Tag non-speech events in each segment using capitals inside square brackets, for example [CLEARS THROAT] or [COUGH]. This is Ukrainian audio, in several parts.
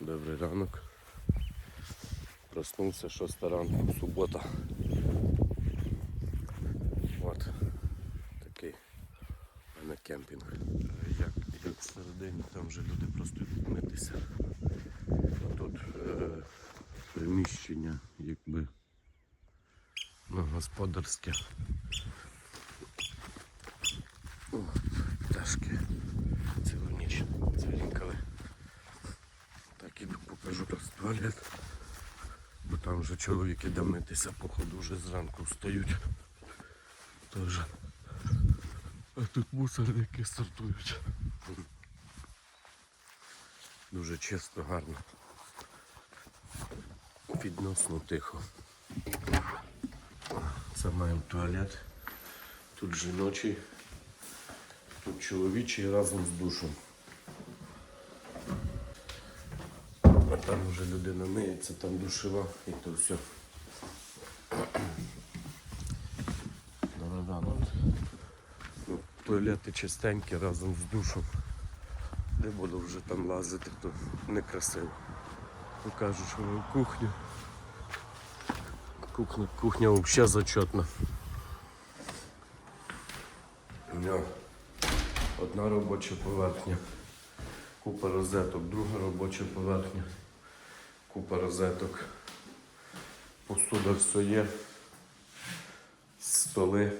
Добрий ранок. Проснувся 6 ранку, субота. От такий у мене кемпінг. Як і всередині, там вже люди просто йдуть митися. Тут е, приміщення якби ну, господарське. О, пташки цілу ніч цвірінкали. Так іду покажу раз туалет. Бо там вже чоловік іде митися, походу вже зранку встають. Тоже. А тут мусорники сортують. Дуже чисто, гарно. Відносно тихо. Це маємо туалет. Тут жіночий, тут чоловічий разом з душем. Там вже людина миється, там душева і то все. Да-да-да, ну, ну, туалети чистенькі разом з душем. Не буду вже там лазити, то некрасиво. Покажу, що ви в кухню. Кухня, кухня взагалі зачетна. Одна робоча поверхня, купа розеток, друга робоча поверхня, купа розеток. Посуда все є, столи.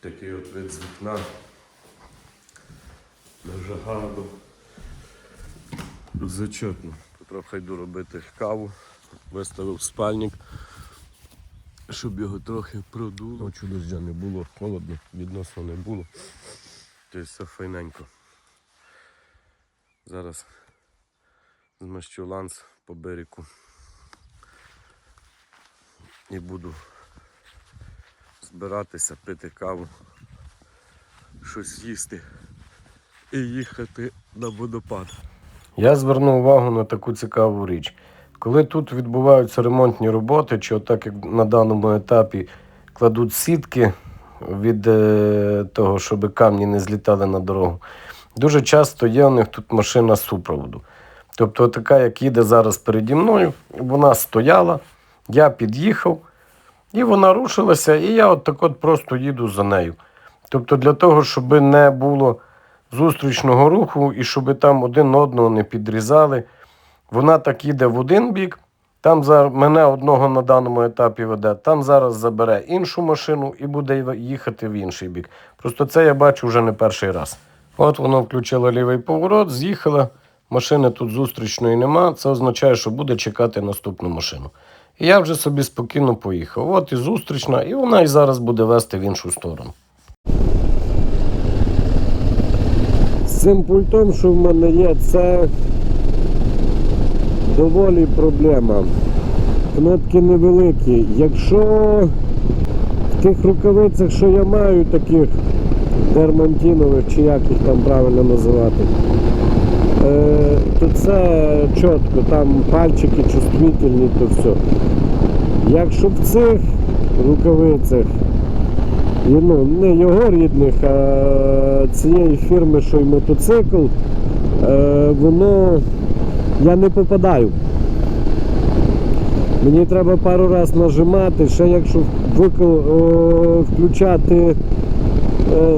Такий от вид з вікна. Дуже гарно. Зачетно. Трохи йду робити каву. Виставив спальник, щоб його трохи продуло. Ночі дождя не було, холодно, відносно не було. Тобто все файненько. Зараз змащу ланц по берегу і буду збиратися, пити каву, щось їсти і їхати на водопад. Я звернув увагу на таку цікаву річ. Коли тут відбуваються ремонтні роботи, чи отак як на даному етапі кладуть сітки від е, того, щоб камні не злітали на дорогу, дуже часто є у них тут машина супроводу. Тобто, така, як їде зараз переді мною, вона стояла, я під'їхав, і вона рушилася, і я от так от просто їду за нею. Тобто, для того, щоб не було зустрічного руху і щоб там один одного не підрізали. Вона так їде в один бік, там за мене одного на даному етапі веде, там зараз забере іншу машину і буде їхати в інший бік. Просто це я бачу вже не перший раз. От воно включило лівий поворот, з'їхала, машини тут зустрічної нема. Це означає, що буде чекати наступну машину. І я вже собі спокійно поїхав. От і зустрічна, і вона і зараз буде вести в іншу сторону. Цим пультом, що в мене є, це доволі проблема. Кнопки невеликі. Якщо в тих рукавицях, що я маю, таких дермантінових, чи як їх там правильно називати, то це чітко, там пальчики чувствительні, то все. Якщо в цих рукавицях ну, не його рідних, а цієї фірми, що й мотоцикл, е, воно я не попадаю. Мені треба пару раз нажимати, ще якщо е, включати е,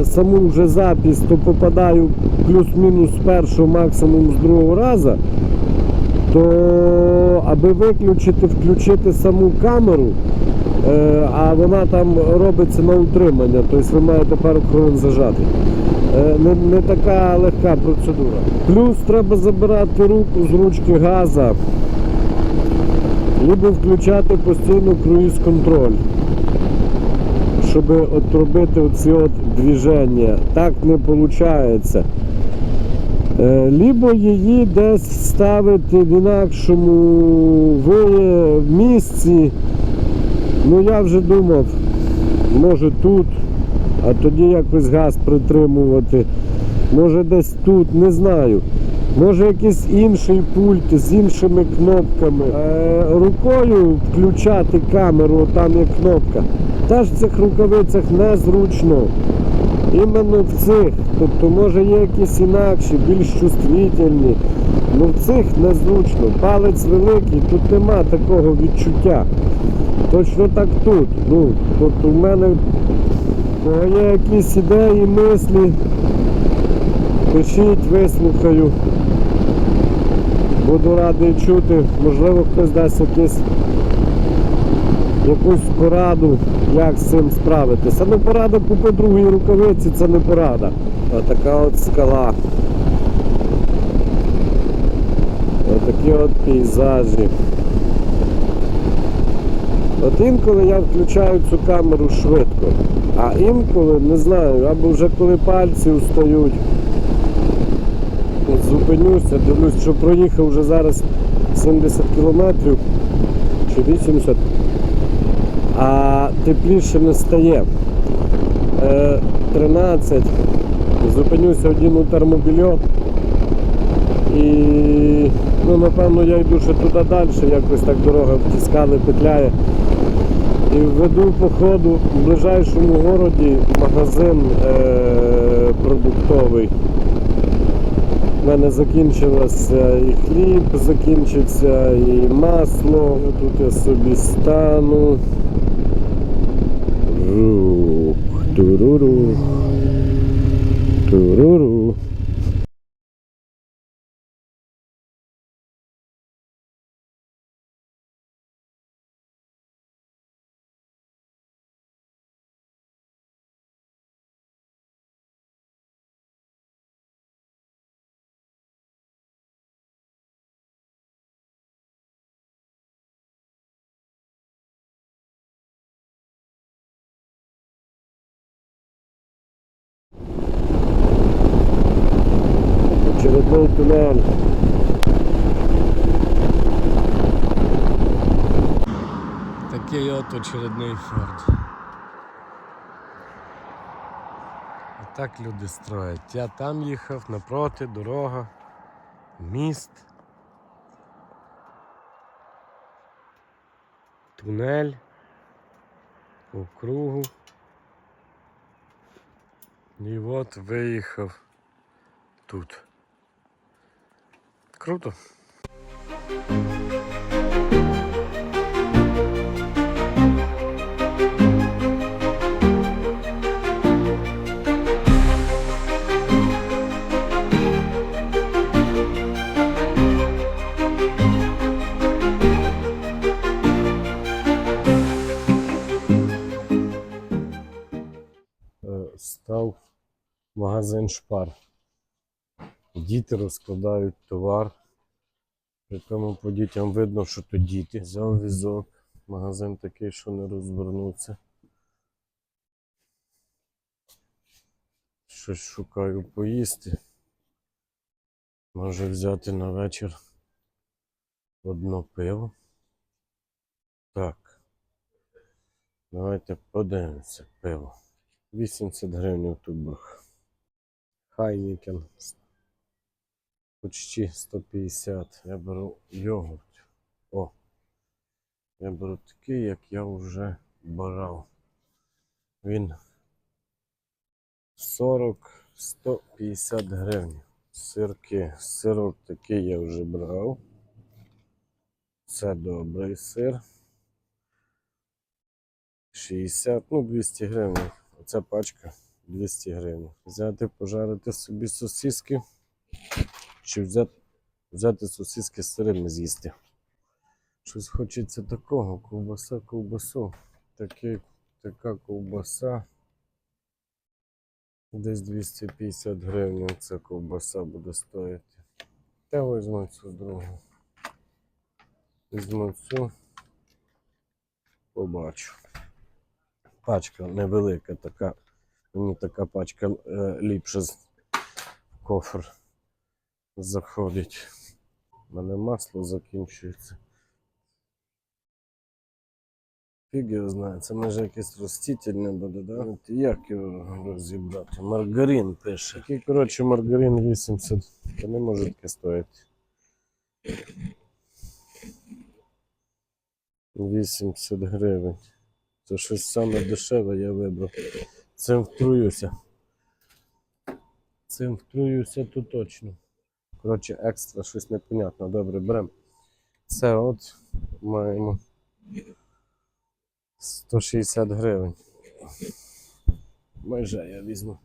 саму вже запись, то попадаю плюс-мінус з першого, максимум з другого разу, то аби виключити, включити саму камеру, Е, а вона там робиться на утримання, тобто ви маєте пару хвилин зажати. Е, Не, не така легка процедура. Плюс треба забирати руку з ручки газа, або включати постійно круїз-контроль, щоб от робити оці от движення. Так не виходить. Е, Лібо її десь ставити в інакшому місці. Ну я вже думав, може тут, а тоді якось газ притримувати. Може десь тут, не знаю. Може якийсь інший пульт з іншими кнопками. Е, рукою включати камеру, там є кнопка. Та ж в цих рукавицях незручно. Іменно в цих. Тобто, може є якісь інакші, більш чувствительні. Ну в цих незручно. Палець великий, тут нема такого відчуття. Точно так тут. Ну, тобто в мене є якісь ідеї, мислі. Пишіть, вислухаю. Буду радий чути. Можливо, хтось дасть якийсь, якусь пораду, як з цим справитися. Ну, порада купи другої рукавиці це не порада. Отака от скала. Отакі от пейзажі. От інколи я включаю цю камеру швидко, а інколи не знаю, або вже коли пальці устають, зупинюся, дивлюсь, що проїхав вже зараз 70 кілометрів чи 80, а тепліше не стає. Е, 13, зупинюся одіну термобільйот і ну, напевно я йду ще туди далі, якось так дорога втискали, петляє. І веду по ходу в ближайшому городі магазин е- продуктовий. У мене закінчилося і хліб, закінчиться, і масло. Тут я собі стану. Очередной туннель. Такий от очередний форт. Отак люди строять. Я там їхав, напроти, дорога, міст. Тунель по кругу. І от виїхав тут. Круто. Е, Став магазин шпар. Діти розкладають товар. При тому по дітям видно, що то діти. Взяв візок. Магазин такий, що не розвернувся. Щось шукаю поїсти. Може взяти на вечір одно пиво. Так. Давайте подивимося пиво. 80 гривень в тубах. Хайнікен почти 150. Я беру йогурт. О! Я беру такий, як я вже брав. Він 40-150 гривень. Сирки. Сирок такий я вже брав. Це добрий сир. 60, ну 200 гривень. Оця пачка 200 гривень. Взяти, пожарити собі сосиски. Чи взяти, взяти сосиски з сирими з'їсти. Щось хочеться такого. Ковбаса, ковбасу. Такі, така ковбаса. Десь 250 гривень ця ковбаса буде стоїти. Я візьму цю другу. Візьму цю. Побачу. Пачка невелика така. Мені така пачка е, ліпше з- кофр заходить. У мене масло закінчується. Фіг його знає, це може якесь ростительне буде, да? От як його розібрати? Маргарин пише. Який, коротше, маргарин 80. Та не може таке стоїти. 80 гривень. Це щось саме дешеве я вибрав. Цим втруюся. Цим втруюся то точно. Коротше, екстра щось непонятно. Добре, беремо. Це от маємо 160 гривень. Майже я візьму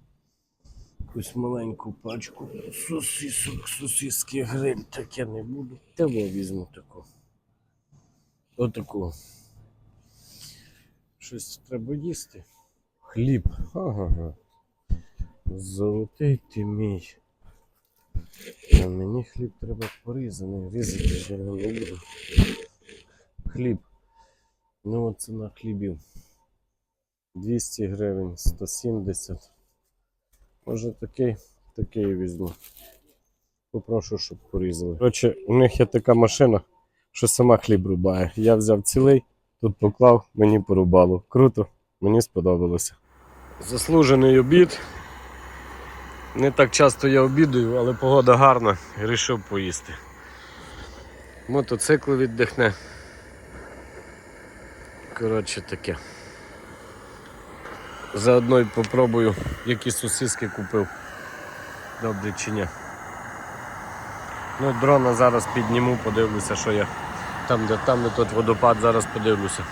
якусь маленьку пачку сосисок, сосиски гриль, таке не буду. Того візьму таку. Отаку. Щось треба їсти. Хліб. Ага. Золотий ти мій. А мені хліб треба порізаний. Різати я його не буду. Хліб. Ну от ціна хлібів. 200 гривень, 170. Може такий, такий візьму. Попрошу, щоб порізали. Коротше, у них є така машина, що сама хліб рубає. Я взяв цілий, тут поклав, мені порубало. Круто, мені сподобалося. Заслужений обід. Не так часто я обідаю, але погода гарна вирішив поїсти. Мотоцикл віддихне. Коротше таке. Заодно й попробую, які сосиски купив. Добре чи ні. Ну, дрона зараз підніму, подивлюся, що я. Там, де там, де тот водопад, зараз подивлюся.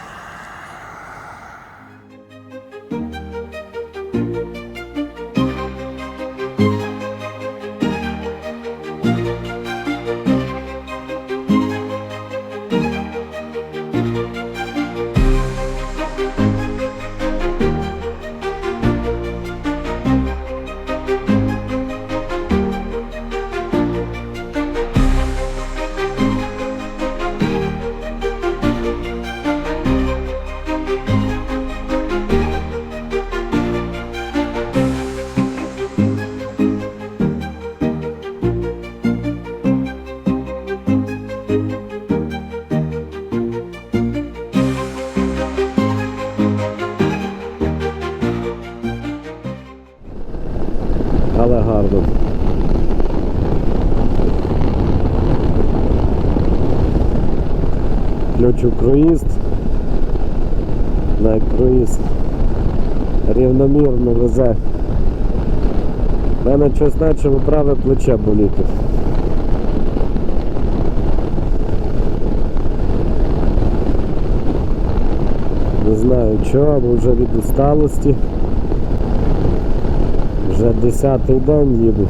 Ключу круїзд. На круїз рівномірно везе. У мене щось почало праве плече боліти. Не знаю чого, або вже від усталості. Вже 10-й день їду.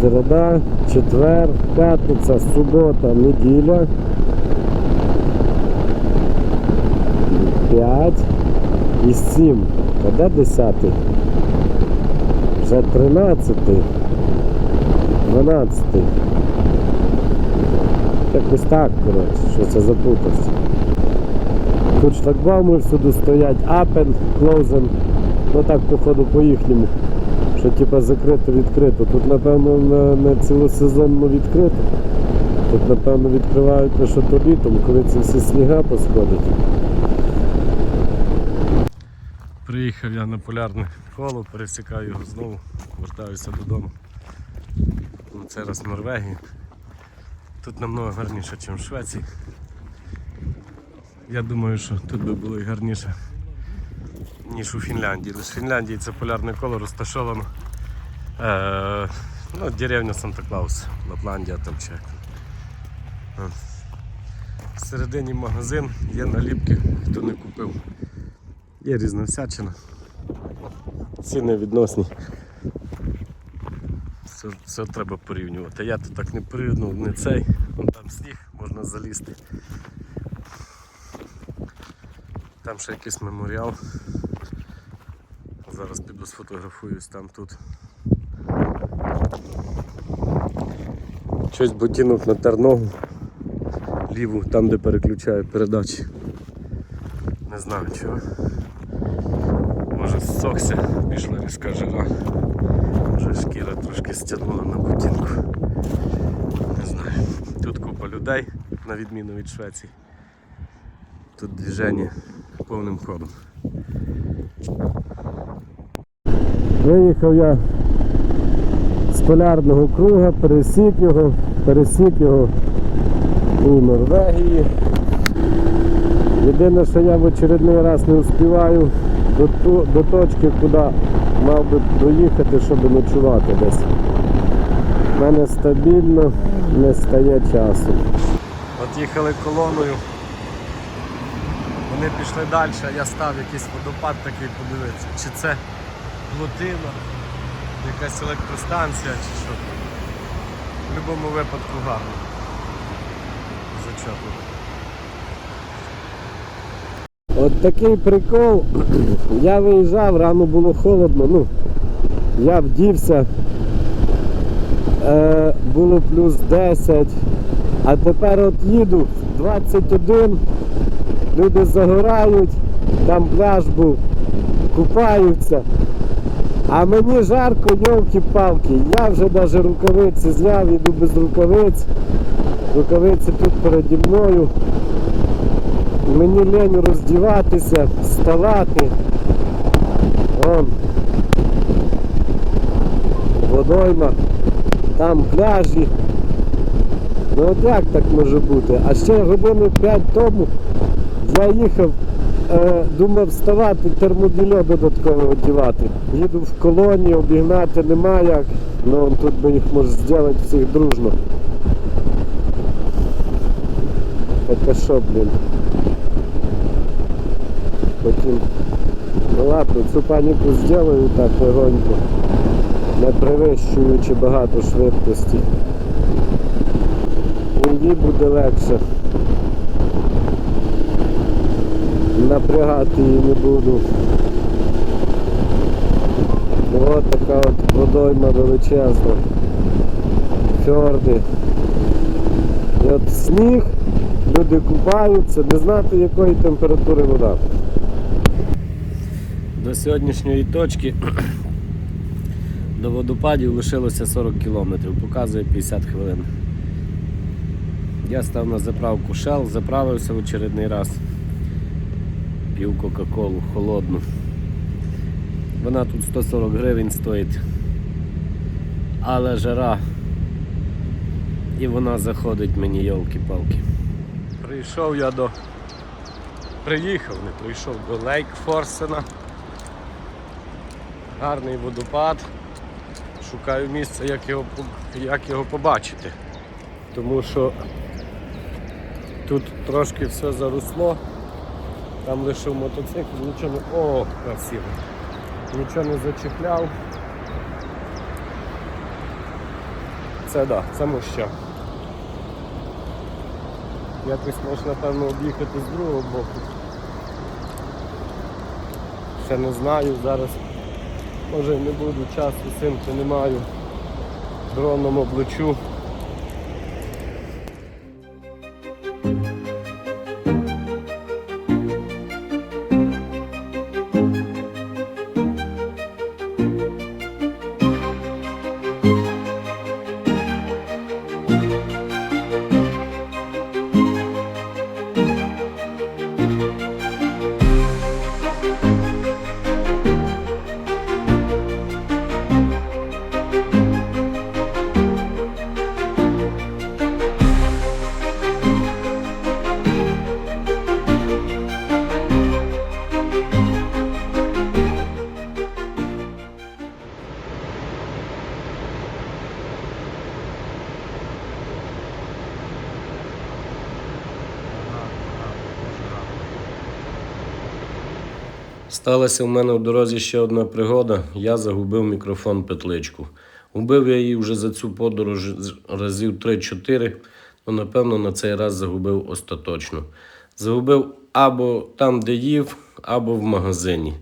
Середа, четвер, п'ятниця, субота, неділя. 5 і 7. А де 10? Вже 13. 12. Якось так, коротше, що це запутався. Тут шлагбауми всюди стоять Апен, Клоузен. Ну так, походу, по їхньому. Що типа закрито відкрито. Тут напевно не, не цілосезонно відкрито. Тут напевно відкривають лише то літом, коли ці всі сніга посходять. Приїхав я на полярне коло, пересікаю його знову, вертаюся додому. На цей раз в Норвегії. Тут намного гарніше, ніж в Швеції. Я думаю, що тут би було і гарніше ніж у Фінляндії. Лише в Фінляндії це полярне коло розташовано. Е, ну, деревня Санта-Клаус, Лапландія там чи. як там. От. Всередині магазин, є наліпки, хто не купив. Є різна всячина. Ціни відносні. Все, все треба порівнювати. Я тут так не порівнював, не цей, вон там сніг, можна залізти. Там ще якийсь меморіал. Зараз піду сфотографуюсь там тут. Щось ботинок натер ногу. Ліву, там де переключаю передачі. Не знаю чого. Може пішла різка жира. Може шкіра трошки стягнула на ботинку. Не знаю. Тут купа людей, на відміну від Швеції. Тут движення повним ходом. Виїхав я з полярного круга, пересік його, пересік його у Норвегії. Єдине, що я в очередний раз не успіваю до, ту- до точки, куди мав би доїхати, щоб ночувати десь. У мене стабільно не стає часу. От їхали колоною. Вони пішли далі, а я став якийсь водопад такий подивитися. Чи це плотина, якась електростанція чи що. В будь-якому випадку гарно. Зачетно. От такий прикол. Я виїжджав, рано було холодно, ну, я вдівся, е, було плюс 10, а тепер от їду 21, люди загорають, там пляж був, купаються. А мені жарко, йолки-палки, я вже навіть рукавиці зняв, іду без рукавиць. Рукавиці тут переді мною. Мені лень роздіватися, вставати. Вон. Водойма, там пляжі. Ну от як так може бути? А ще години 5 тому я їхав, е, думав вставати, термобільо додатково одягати. Їду в колонії, обігнати нема як. Ну тут би їх може зробити всіх дружно. Хоча що, блін. Потім. Ну ладно, цю паніку зроблю так легонько, не перевищуючи багато швидкості. І буде легше. Напрягати її не буду. Ось така от водойма величезна. Фьорди. І от сніг, люди купаються, не знати якої температури вода. До сьогоднішньої точки [CLEARS THROAT] до водопадів лишилося 40 кілометрів, показує 50 хвилин. Я став на заправку Shell, заправився в очередний раз. Пів Кока-Колу холодну. Вона тут 140 гривень стоїть. Але жара. І вона заходить мені йолки-палки. Прийшов я до. Приїхав, не прийшов до Лейк Форсена. Гарний водопад. Шукаю місце, як його, як його побачити. Тому що тут трошки все заросло. Там лишив мотоцикл, нічого не... О, красиво. Нічого не зачепляв. Це да, це моща. Якось можна напевно об'їхати з другого боку. Ще не знаю, зараз може не буду часу симки не маю. Дроном облучу. Сталася в мене в дорозі ще одна пригода. Я загубив мікрофон петличку. Убив я її вже за цю подорож разів 3-4, то напевно на цей раз загубив остаточно. Загубив або там, де їв, або в магазині.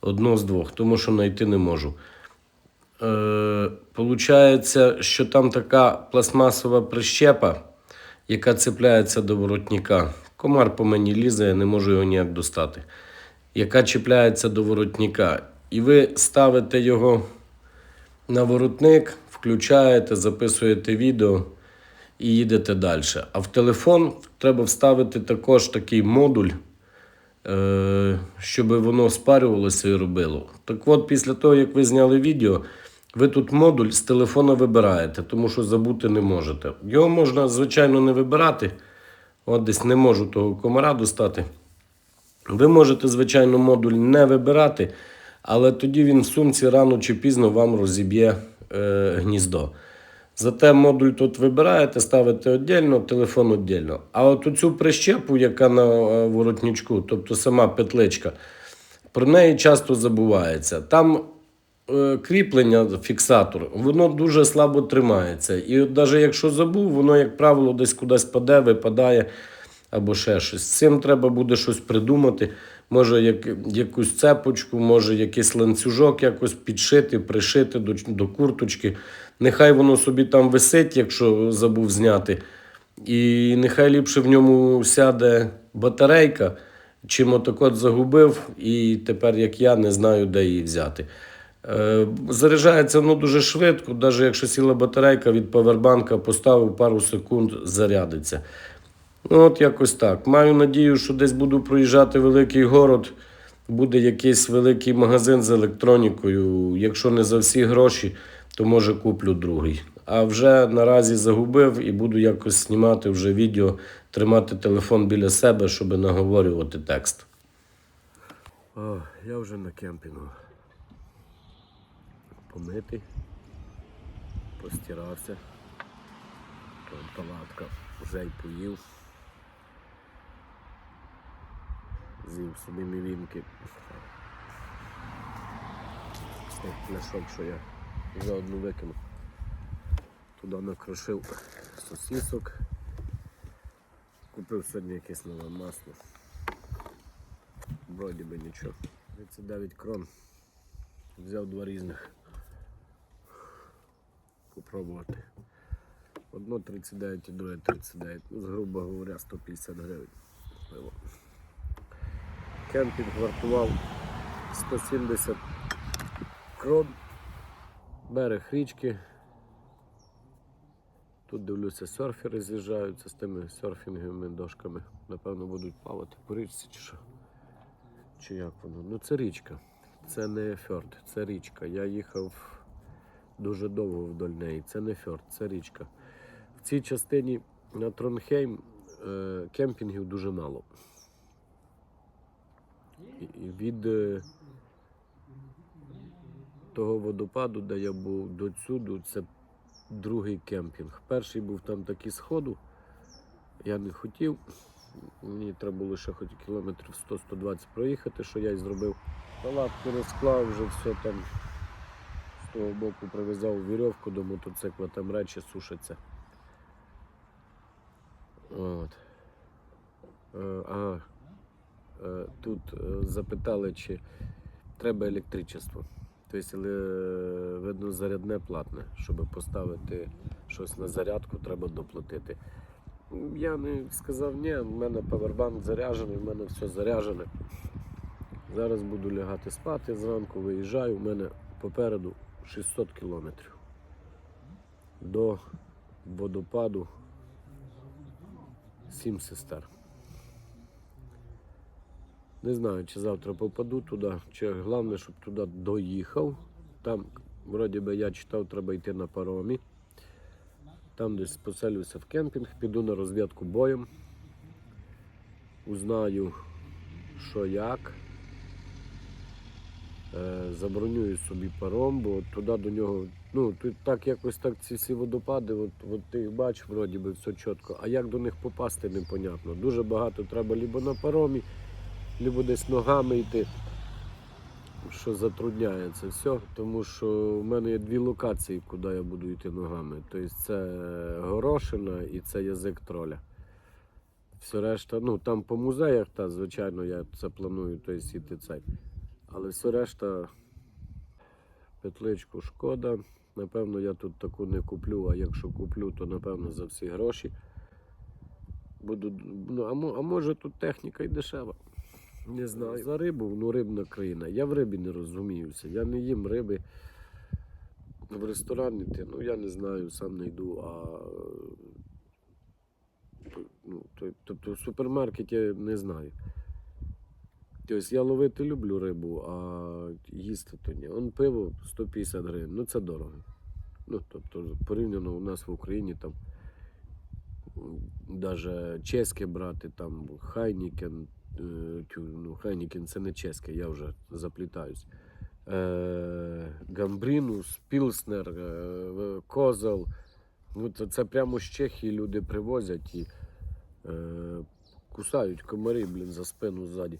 Одно з двох, тому що знайти не можу. Е, получається, що там така пластмасова прищепа, яка цепляється до воротника. Комар по мені лізе, я не можу його ніяк достати. Яка чіпляється до воротника. І ви ставите його на воротник, включаєте, записуєте відео і їдете далі. А в телефон треба вставити також такий модуль, е, щоб воно спарювалося і робило. Так от, після того, як ви зняли відео, ви тут модуль з телефона вибираєте, тому що забути не можете. Його можна, звичайно, не вибирати. От десь не можу того комара достати. Ви можете, звичайно, модуль не вибирати, але тоді він в сумці рано чи пізно вам розіб'є е, гніздо. Зате модуль тут вибираєте, ставите віддільно, телефон віддільно. А от оцю прищепу, яка на е, воротничку, тобто сама петличка, про неї часто забувається. Там е, кріплення, фіксатор, воно дуже слабо тримається. І от навіть якщо забув, воно, як правило, десь кудись паде, випадає або ще щось. З цим треба буде щось придумати. Може, як, якусь цепочку, може якийсь ланцюжок якось підшити, пришити до, до курточки. Нехай воно собі там висить, якщо забув зняти. І нехай ліпше в ньому сяде батарейка, чим отак загубив, і тепер, як я, не знаю, де її взяти. Е, Заряджається воно дуже швидко, навіть якщо сіла батарейка від павербанка, поставив пару секунд, зарядиться. Ну, от якось так. Маю надію, що десь буду проїжджати великий город, буде якийсь великий магазин з електронікою. Якщо не за всі гроші, то може куплю другий. А вже наразі загубив і буду якось знімати вже відео, тримати телефон біля себе, щоб наговорювати текст. О, я вже на кемпінгу. Помитий, постирався. Палатка вже й поїв. З'їв собі мівінки. З тих пляшок, що я заодно викинув. Туди накрошив сосісок. Купив сьогодні якесь нове масло. Вроді би нічого. 39 крон. Взяв два різних. Попробувати. Одно 39 і друге 39. Ну, грубо говоря, 150 гривень. Кемпінг вартував 170 крон. Берег річки. Тут дивлюся, серфери з'їжджаються з тими серфінговими дошками. Напевно, будуть плавати по річці чи що. Чи як воно? Ну це річка. Це не фьорд, це річка. Я їхав дуже довго вдоль неї. Це не фьорд, це річка. В цій частині на Тронхейм е, кемпінгів дуже мало. Від е, того водопаду, де я був до цюду, це другий кемпінг. Перший був там такий сходу. Я не хотів. Мені треба було ще хоч кілометрів 100-120 проїхати, що я й зробив. Палатку розклав, вже все там з того боку прив'язав вірьовку до мотоцикла, там речі сушаться. От. Е. Е, Тут е, запитали, чи треба електричество. Тобто, видно, зарядне платне. Щоб поставити щось на зарядку, треба доплатити. Я не сказав ні, в мене павербанк заряджений, в мене все заряджене. Зараз буду лягати спати, зранку виїжджаю, у мене попереду 600 кілометрів до водопаду Сім сестер. Не знаю, чи завтра попаду туди, чи головне, щоб туди доїхав. Там, вроді би, я читав, треба йти на паромі. Там десь поселюся в кемпінг, піду на розвідку боєм. Узнаю, що як. Е, забронюю собі паром, бо туди до нього, ну, тут так якось так ці всі водопади, от, от ти їх бачиш, вроді би все чітко. А як до них попасти, непонятно. Дуже багато треба либо на паромі, либо десь ногами йти, що затрудняє це все. Тому що в мене є дві локації, куди я буду йти ногами. Тобто це Горошина і це язик троля. Все решта, ну там по музеях, та, звичайно, я це планую, тобто йти цей. Але все решта петличку шкода. Напевно, я тут таку не куплю, а якщо куплю, то напевно за всі гроші. Буду, ну, а, може тут техніка й дешева. Не знаю. За рибу, ну рибна країна. Я в рибі не розуміюся. Я не їм риби. В ресторан йти, ну я не знаю, сам не йду, а ну, тобто в супермаркеті не знаю. Тобто я ловити люблю рибу, а їсти то ні. Он пиво 150 гривень, ну це дорого. Ну, тобто, порівняно у нас в Україні там навіть чеське брати, там Хайнікен, е, ну Хайнікен це не чеське, я вже заплітаюсь. е, Гамбрінус, Пілснер, е, Козел. Це, прямо з Чехії люди привозять і кусають комарі, блін, за спину ззаді.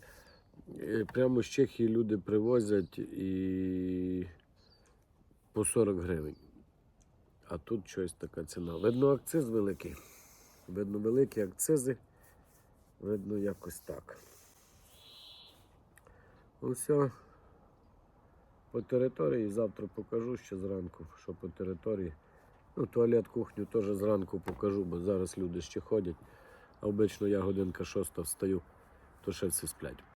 Прямо з Чехії люди привозять і по 40 гривень. А тут щось така ціна. Видно, акциз великий. Видно, великі акцизи. Видно, якось так. Ну все. По території завтра покажу ще зранку, що по території. Ну, туалет, кухню теж зранку покажу, бо зараз люди ще ходять. А обично я годинка шоста встаю, то ще всі сплять.